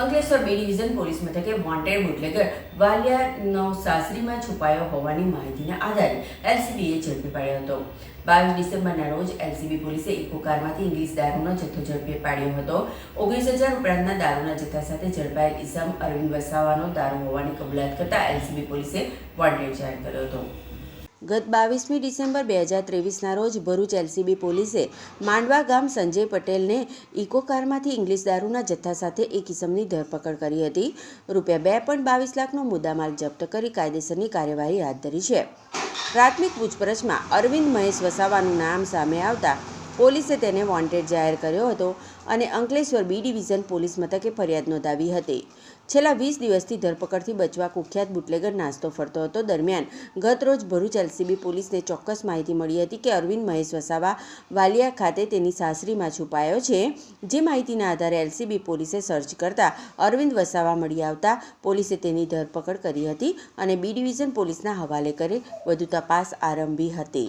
Ankleshwar B division police મથકે wanted bootlegger વાલિયાનો સાસરીમાં છુપાયો હોવાની માહિતીના આધારે એલસીબીએ ઝડપી પાડ્યો હતો. બાવીસ ડિસેમ્બરના રોજ એલસીબી પોલીસે ઇકો કારમાંથી ઇંગ્લિશ દારૂનો જથ્થો ઝડપી પાડ્યો હતો. ઓગણીસ હજાર ઉપરાંતના દારૂના જથ્થા સાથે ઝડપાયેલ ઇસમ અરવિંદ વસાવાનો દારૂ હોવાની કબૂલાત કરતા એલસીબી પોલીસે વોન્ટેડ જાહેર કર્યો હતો. ગત બાવીસમી ડિસેમ્બર બે હજાર ત્રેવીસના રોજ ભરૂચ એલસીબી પોલીસે માંડવા ગામ સંજય પટેલને ઇકો કારમાંથી ઇંગ્લિશ દારૂના જથ્થા સાથે એક ઇસમની ધરપકડ કરી હતી. રૂપિયા બે પોઈન્ટ બાવીસ લાખનો મુદ્દામાલ જપ્ત કરી કાયદેસરની કાર્યવાહી હાથ ધરી છે. પ્રાથમિક પૂછપરછમાં અરવિંદ મહેશ વસાવાનું નામ સામે આવતા પોલીસે તેને વોન્ટેડ જાહેર કર્યો હતો અને અંકલેશ્વર બી ડિવિઝન પોલીસ મથકે ફરિયાદ નોંધાવી હતી. છેલ્લા વીસ દિવસથી ધરપકડથી બચવા કુખ્યાત બુટલેગર નાસ્તો ફરતો હતો. દરમિયાન ગત રોજ ભરૂચ એલસીબી પોલીસને ચોક્કસ માહિતી મળી હતી કે અરવિંદ મહેશ વસાવા વાલિયા ખાતે તેની સાસરીમાં છુપાયો છે. જે માહિતીના આધારે એલસીબી પોલીસે સર્ચ કરતા અરવિંદ વસાવા મળી આવતા પોલીસે તેની ધરપકડ કરી હતી અને બી ડિવિઝન પોલીસના હવાલે કરી વધુ તપાસ આરંભી હતી.